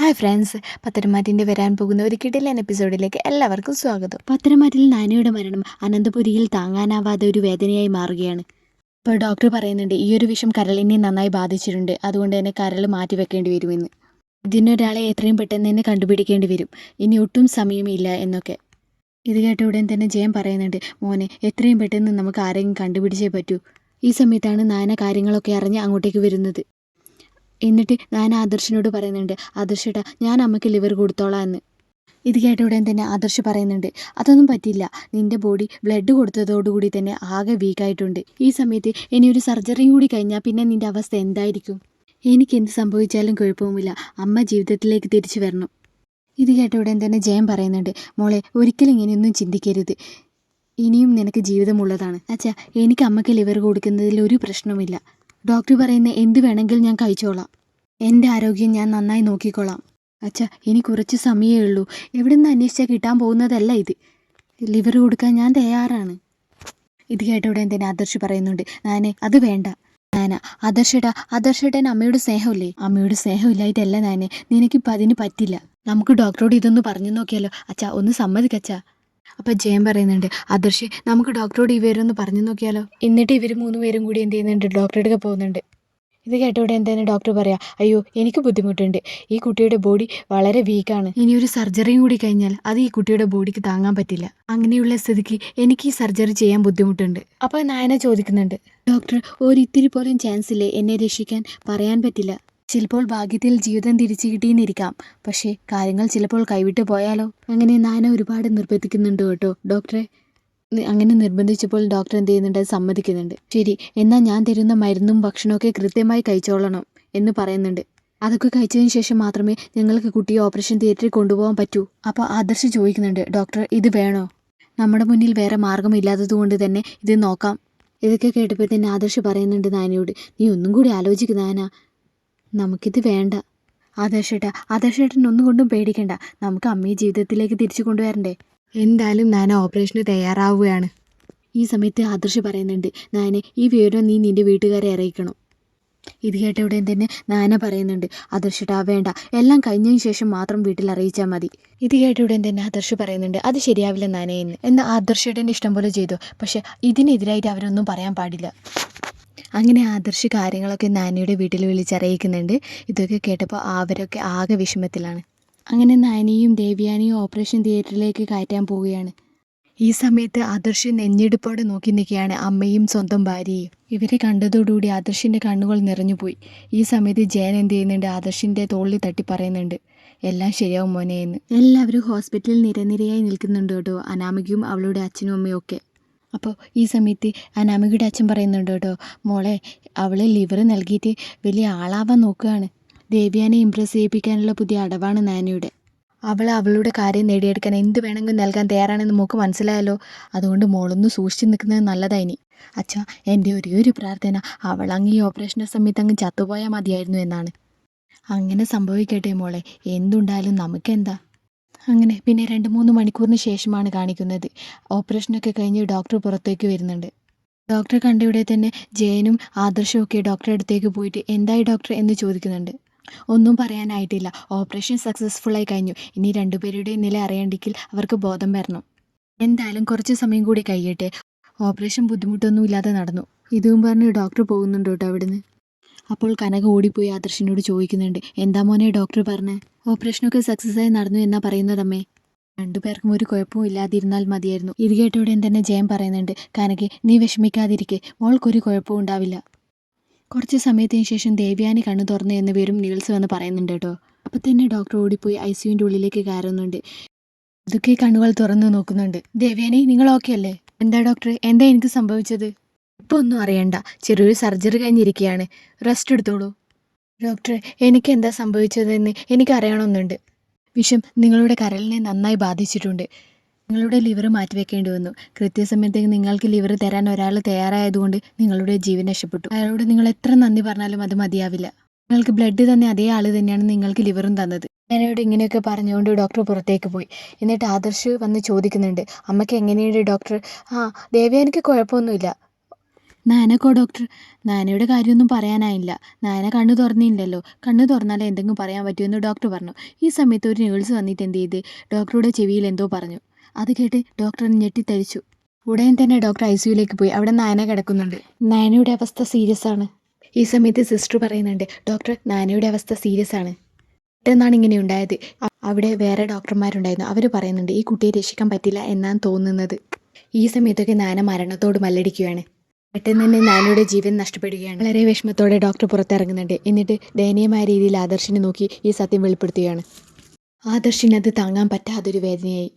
Hi friends പത്തരമാറ്റിന്റെ വരാൻ പോകുന്ന ഒരു കിടിലൻ എപ്പിസോഡിലേക്ക് എല്ലാവർക്കും സ്വാഗതം. പത്തരമാറ്റിൽ നാനയുടെ മരണം അനന്തപുരിയിൽ താങ്ങാനാവാതെ ഒരു വേദനയായി മാറുകയാണ്. ഇപ്പോൾ ഡോക്ടർ പറയുന്നുണ്ട് ഈ ഒരു വിഷം കരളിനെ നന്നായി ബാധിച്ചിട്ടുണ്ട്. അതുകൊണ്ട് തന്നെ കരൾ മാറ്റി വെക്കേണ്ടി വരുമെന്ന്. ഇതിനൊരാളെ എത്രയും പെട്ടെന്ന് തന്നെ കണ്ടുപിടിക്കേണ്ടി വരും. ഇനി ഒട്ടും സമയമില്ല എന്നൊക്കെ. ഇത് കേട്ട ഉടൻ തന്നെ ജയം പറയുന്നുണ്ട് മോനെ എത്രയും പെട്ടെന്ന് നമുക്ക് ആരെങ്കിലും കണ്ടുപിടിച്ചേ പറ്റൂ. ഈ സമയത്താണ് നാന കാര്യങ്ങളൊക്കെ അറിഞ്ഞ് അങ്ങോട്ടേക്ക് വരുന്നത്. എന്നിട്ട് ഞാൻ ആദർശിനോട് പറയുന്നുണ്ട് ആദർശേട്ടാ ഞാൻ അമ്മയ്ക്ക് ലിവർ കൊടുത്തോളാം എന്ന് ഇത് കേട്ട ഉടൻ തന്നെ ആദർശ് പറയുന്നുണ്ട് അതൊന്നും പറ്റില്ല നിന്റെ ബോഡി ബ്ലഡ് കൊടുത്തതോടുകൂടി തന്നെ ആകെ വീക്കായിട്ടുണ്ട് ഈ സമയത്ത് ഇനി ഒരു സർജറിയും കൂടി കഴിഞ്ഞാൽ പിന്നെ നിന്റെ അവസ്ഥ എന്തായിരിക്കും? എനിക്ക് എന്ത് സംഭവിച്ചാലും കുഴപ്പവുമില്ല. അമ്മ ജീവിതത്തിലേക്ക് തിരിച്ചു വരണം. ഇത് കേട്ട ഉടൻ തന്നെ ജയം പറയുന്നുണ്ട് മോളെ ഒരിക്കലും ഇങ്ങനെയൊന്നും ചിന്തിക്കരുത്. ഇനിയും നിനക്ക് ജീവിതമുള്ളതാണ്. അച്ഛാ എനിക്ക് അമ്മയ്ക്ക് ലിവർ കൊടുക്കുന്നതിൽ ഒരു പ്രശ്നവുമില്ല. ഡോക്ടർ പറയുന്ന എന്ത് വേണമെങ്കിലും ഞാൻ കഴിച്ചോളാം. എന്റെ ആരോഗ്യം ഞാൻ നന്നായി നോക്കിക്കോളാം അച്ഛാ ഇനി കുറച്ച് സമയമേ ഉള്ളൂ. എവിടെ നിന്ന് അന്വേഷിച്ചാൽ കിട്ടാൻ പോകുന്നതല്ല ഇത്. ലിവർ കൊടുക്കാൻ ഞാൻ തയ്യാറാണ്. ഇത് കേട്ടോടെ ഉടൻ ആദർശ് പറയുന്നുണ്ട്. നാനെ അത് വേണ്ട. നാന ആദർശേട്ടാ ആദർശേട്ടൻ അമ്മയുടെ സ്നേഹമില്ലേ? അമ്മയുടെ സ്നേഹമില്ലായിട്ടല്ല നാനെ നിനക്കിപ്പോൾ അതിന് പറ്റില്ല. നമുക്ക് ഡോക്ടറോട് ഇതൊന്ന് പറഞ്ഞു നോക്കിയാലോ. അച്ഛാ ഒന്ന് സമ്മതിക്കച്ചാ അപ്പം ജയൻ പറയുന്നുണ്ട് ആദർശ് നമുക്ക് ഡോക്ടറോട് ഇവരൊന്ന് പറഞ്ഞു നോക്കിയാലോ? എന്നിട്ട് ഇവർ മൂന്ന് പേരും കൂടി എന്ത് ചെയ്യുന്നുണ്ട് ഡോക്ടറുടെ അടുക്ക പോകുന്നുണ്ട്. ഇത് കേട്ടോടെ എന്തായാലും ഡോക്ടർ പറയാ അയ്യോ എനിക്ക് ബുദ്ധിമുട്ടുണ്ട്. ഈ കുട്ടിയുടെ ബോഡി വളരെ വീക്കാണ് ഇനി ഒരു സർജറിയും കൂടി കഴിഞ്ഞാൽ അത് ഈ കുട്ടിയുടെ ബോഡിക്ക് താങ്ങാൻ പറ്റില്ല. അങ്ങനെയുള്ള സ്ഥിതിക്ക് എനിക്ക് ഈ സർജറി ചെയ്യാൻ ബുദ്ധിമുട്ടുണ്ട്. അപ്പോൾ നായന ചോദിക്കുന്നുണ്ട് ഡോക്ടർ ഒരിത്തിരി പോലും ചാൻസ് ഇല്ലേ എന്നെ രക്ഷിക്കാൻ പറയാൻ പറ്റില്ല? ചിലപ്പോൾ ഭാഗ്യത്തിൽ ജീവിതം തിരിച്ചു കിട്ടിയെന്നിരിക്കാം. പക്ഷേ കാര്യങ്ങൾ ചിലപ്പോൾ കൈവിട്ട് പോയാലോ? അങ്ങനെ നായന ഒരുപാട് നിർബന്ധിക്കുന്നുണ്ട് കേട്ടോ. ഡോക്ടറെ അങ്ങനെ നിർബന്ധിച്ചപ്പോൾ ഡോക്ടർ എന്ത് ചെയ്യുന്നുണ്ട്? സമ്മതിക്കുന്നുണ്ട്. ശരി എന്നാൽ ഞാൻ തരുന്ന മരുന്നും ഭക്ഷണമൊക്കെ കൃത്യമായി കഴിച്ചോളണം എന്ന് പറയുന്നുണ്ട്. അതൊക്കെ കഴിച്ചതിന് ശേഷം മാത്രമേ ഞങ്ങൾക്ക് കുട്ടിയെ ഓപ്പറേഷൻ തിയേറ്ററിൽ കൊണ്ടുപോകാൻ പറ്റൂ. അപ്പോൾ ആദർശ് ചോദിക്കുന്നുണ്ട് ഡോക്ടർ ഇത് വേണോ? നമ്മുടെ മുന്നിൽ വേറെ മാർഗമില്ലാത്തത് കൊണ്ട് തന്നെ ഇത് നോക്കാം. ഇതൊക്കെ കേട്ടപ്പോൾ തന്നെ ആദർശ് പറയുന്നുണ്ട് നാനയോട് നീ ഒന്നും കൂടി ആലോചിക്കുന്ന നാന നമുക്കിത് വേണ്ട. ആദർശേട്ടാ ആദർശേട്ടൻ ഒന്നും കൊണ്ടും പേടിക്കണ്ട. നമുക്ക് അമ്മയെ ജീവിതത്തിലേക്ക് തിരിച്ചു കൊണ്ടുവരണ്ടേ. എന്തായാലും ഞാൻ ഓപ്പറേഷന് തയ്യാറാവുകയാണ്. ഈ സമയത്ത് ആദർശ് പറയുന്നുണ്ട് നാനെ ഈ വിവരം നീ നിന്റെ വീട്ടുകാരെ അറിയിക്കണം. ഇത് കേട്ട ഉടൻ തന്നെ നാന പറയുന്നുണ്ട് ആദർശേട്ടാ വേണ്ട. എല്ലാം കഴിഞ്ഞതിന് ശേഷം മാത്രം വീട്ടിൽ അറിയിച്ചാൽ മതി. ഇത് കേട്ട ഉടൻ തന്നെ ആദർശ് പറയുന്നുണ്ട് അത് ശരിയാവില്ല നാനയെന്ന് എന്നാൽ ആദർശേട്ടന്റെ ഇഷ്ടം പോലെ ചെയ്തു. പക്ഷെ ഇതിനെതിരായിട്ട് അവരൊന്നും പറയാൻ പാടില്ല. അങ്ങനെ ആദർശ് കാര്യങ്ങളൊക്കെ നാനിയുടെ വീട്ടിൽ വിളിച്ചറിയിക്കുന്നുണ്ട്. ഇതൊക്കെ കേട്ടപ്പോൾ അവരൊക്കെ ആകെ വിഷമത്തിലാണ്. അങ്ങനെ നാനിയും ദേവ്യാനിയും ഓപ്പറേഷൻ തിയേറ്ററിലേക്ക് കയറ്റാൻ പോവുകയാണ്. ഈ സമയത്ത് ആദർശ് നെഞ്ഞെടുപ്പോടെ നോക്കി നിൽക്കുകയാണ് അമ്മയും സ്വന്തം ഭാര്യയും. ഇവരെ കണ്ടതോടുകൂടി ആദർശിന്റെ കണ്ണുകൾ നിറഞ്ഞുപോയി ഈ സമയത്ത് ജയൻ എന്ത് ചെയ്യുന്നുണ്ട്? ആദർശിന്റെ തോളിൽ തട്ടി പറയുന്നുണ്ട്. എല്ലാം ശരിയാവും മോനെ എന്ന്. എല്ലാവരും ഹോസ്പിറ്റലിൽ നിരനിരയായി നിൽക്കുന്നുണ്ട് കേട്ടോ. അനാമികയും അവളുടെ അച്ഛനും അമ്മയും ഒക്കെ. അപ്പോൾ ഈ സമയത്ത് അനാമികയുടെ അച്ഛൻ പറയുന്നുണ്ട് കേട്ടോ മോളെ അവളെ ലിവർ നൽകിയിട്ട് വലിയ ആളാവാൻ നോക്കുകയാണ്. ദേവ്യാനെ ഇമ്പ്രസ് ചെയ്യിപ്പിക്കാനുള്ള പുതിയ അടവാണ് നാനിയുടെ അവൾ അവളുടെ കാര്യം നേടിയെടുക്കാൻ എന്ത് വേണമെങ്കിലും നൽകാൻ തയ്യാറാണെന്ന് മോക്ക് മനസ്സിലായല്ലോ. അതുകൊണ്ട് മോളൊന്ന് സൂക്ഷിച്ച് നിൽക്കുന്നത് നല്ലതായിനി. അച്ഛാ എന്റെ ഒരേ ഒരു പ്രാർത്ഥന. അവളങ്ങ് ഈ ഓപ്പറേഷന്റെ സമയത്ത് അങ്ങ് ചത്തുപോയാൽ മതിയായിരുന്നു എന്നാണ്. അങ്ങനെ സംഭവിക്കട്ടെ മോളെ. എന്തുണ്ടായാലും നമുക്കെന്താ? അങ്ങനെ പിന്നെ രണ്ട് മൂന്ന് മണിക്കൂറിന് ശേഷമാണ് കാണിക്കുന്നത്. ഓപ്പറേഷനൊക്കെ കഴിഞ്ഞ് ഡോക്ടർ പുറത്തേക്ക് വരുന്നുണ്ട്. ഡോക്ടറെ കണ്ടവിടെ തന്നെ ജയനും ആദർശവും ഒക്കെ ഡോക്ടറെ അടുത്തേക്ക് പോയിട്ട് എന്തായി ഡോക്ടർ എന്ന് ചോദിക്കുന്നുണ്ട്. ഒന്നും പറയാനായിട്ടില്ല. ഓപ്പറേഷൻ സക്സസ്ഫുള്ളായി കഴിഞ്ഞു. ഇനി രണ്ടുപേരുടെ നില അറിയണ്ടെങ്കിൽ അവർക്ക് ബോധം വരണം. എന്തായാലും കുറച്ച് സമയം കൂടി കഴിയട്ടെ. ഓപ്പറേഷൻ ബുദ്ധിമുട്ടൊന്നും ഇല്ലാതെ നടന്നു. ഇതും പറഞ്ഞ് ഡോക്ടർ പോകുന്നുണ്ട് കേട്ടോ അവിടുന്ന്? അപ്പോൾ കനക ഓടിപ്പോയി ആദർശിനോട് ചോദിക്കുന്നുണ്ട് എന്താ മോനെ ഡോക്ടർ പറഞ്ഞേ? ഓപ്പറേഷനൊക്കെ സക്സസ് ആയി നടന്നു എന്നാ പറയുന്നതമ്മേ. രണ്ടുപേർക്കും ഒരു കുഴപ്പവും ഇല്ലാതിരുന്നാൽ മതിയായിരുന്നു. ഇത് കേട്ടോടെ തന്നെ ജയം പറയുന്നുണ്ട് കനകെ നീ വിഷമിക്കാതിരിക്കെ മോൾക്കൊരു കുഴപ്പവും ഉണ്ടാവില്ല. കുറച്ച് സമയത്തിന് ശേഷം ദേവ്യാനി കണ്ണു തുറന്നു എന്ന് പേരും നീൽസ് വന്ന് പറയുന്നുണ്ട് കേട്ടോ. അപ്പോൾ തന്നെ ഡോക്ടർ ഓടിപ്പോയി ഐ സിയുവിന്റെ ഉള്ളിലേക്ക് കയറുന്നുണ്ട്. ഇതൊക്കെ കണ്ണുകൾ തുറന്നു നോക്കുന്നുണ്ട്. ദേവ്യാനി നിങ്ങൾ ഓക്കെ അല്ലേ? എന്താ ഡോക്ടർ എന്താ എനിക്ക് സംഭവിച്ചത്? ഇപ്പോൾ ഒന്നും അറിയണ്ട. ചെറിയൊരു സർജറി കഴിഞ്ഞിരിക്കുകയാണ് റെസ്റ്റ് എടുത്തോളൂ. ഡോക്ടർ എനിക്ക് എന്താ സംഭവിച്ചതെന്ന് എനിക്ക് അറിയണമെന്നുണ്ട് വിഷം നിങ്ങളുടെ കരളിനെ നന്നായി ബാധിച്ചിട്ടുണ്ട്. നിങ്ങളുടെ ലിവർ മാറ്റിവെക്കേണ്ടി വന്നു. കൃത്യസമയത്തേക്ക് നിങ്ങൾക്ക് ലിവർ തരാൻ ഒരാൾ തയ്യാറായതുകൊണ്ട് നിങ്ങളുടെ ജീവൻ രക്ഷപ്പെട്ടു അയാളോട് നിങ്ങൾ എത്ര നന്ദി പറഞ്ഞാലും അത് മതിയാവില്ല. നിങ്ങൾക്ക് ബ്ലഡ് തന്നെ അതേ ആൾ തന്നെയാണ് നിങ്ങൾക്ക് ലിവറും തന്നത്. ഞാനോട് ഇങ്ങനെയൊക്കെ പറഞ്ഞുകൊണ്ട് ഡോക്ടർ പുറത്തേക്ക് പോയി. എന്നിട്ട് ആദർശ് വന്ന് ചോദിക്കുന്നുണ്ട്. അമ്മയ്ക്ക് എങ്ങനെയുണ്ട് ഡോക്ടർ ആ ദേവ്യാനിക്ക് കുഴപ്പമൊന്നുമില്ല. നാനക്കോ ഡോക്ടർ നാനയുടെ കാര്യമൊന്നും പറയാനായില്ല. നാന കണ്ണു തുറന്നില്ലല്ലോ. കണ്ണു തുറന്നാലേ എന്തെങ്കിലും പറയാൻ പറ്റുമെന്ന് ഡോക്ടർ പറഞ്ഞു. ഈ സമയത്ത് ഒരു നേഴ്സ് വന്നിട്ട് എന്ത് ചെയ്ത്? ഡോക്ടറുടെ ചെവിയിൽ എന്തോ പറഞ്ഞു. അത് കേട്ട് ഡോക്ടർ ഞെട്ടിത്തരിച്ചു. ഉടൻ തന്നെ ഡോക്ടർ ഐ സിയുലേക്ക് പോയി. അവിടെ നാന കിടക്കുന്നുണ്ട്. നാനയുടെ അവസ്ഥ സീരിയസ് ആണ്. ഈ സമയത്ത് സിസ്റ്റർ പറയുന്നുണ്ട് ഡോക്ടർ നാനയുടെ അവസ്ഥ സീരിയസ് ആണ്. പെട്ടെന്നാണ് ഇങ്ങനെ ഉണ്ടായത്. അവിടെ വേറെ ഡോക്ടർമാരുണ്ടായിരുന്നു അവർ പറയുന്നുണ്ട് ഈ കുട്ടിയെ രക്ഷിക്കാൻ പറ്റില്ല എന്നാണ് തോന്നുന്നത്. ഈ സമയത്തൊക്കെ നാന മരണത്തോട് മല്ലടിക്കുകയാണ് പെട്ടെന്ന് തന്നെ നാനയുടെ ജീവൻ നഷ്ടപ്പെടുകയാണ്. വളരെ വിഷമത്തോടെ ഡോക്ടർ പുറത്തിറങ്ങുന്നുണ്ട്. എന്നിട്ട് ദയനീയമായ രീതിയിൽ ആദർശിനെ നോക്കി ഈ സത്യം വെളിപ്പെടുത്തുകയാണ്. ആദർശിന് അത് താങ്ങാൻ പറ്റാതൊരു വേദനയായി.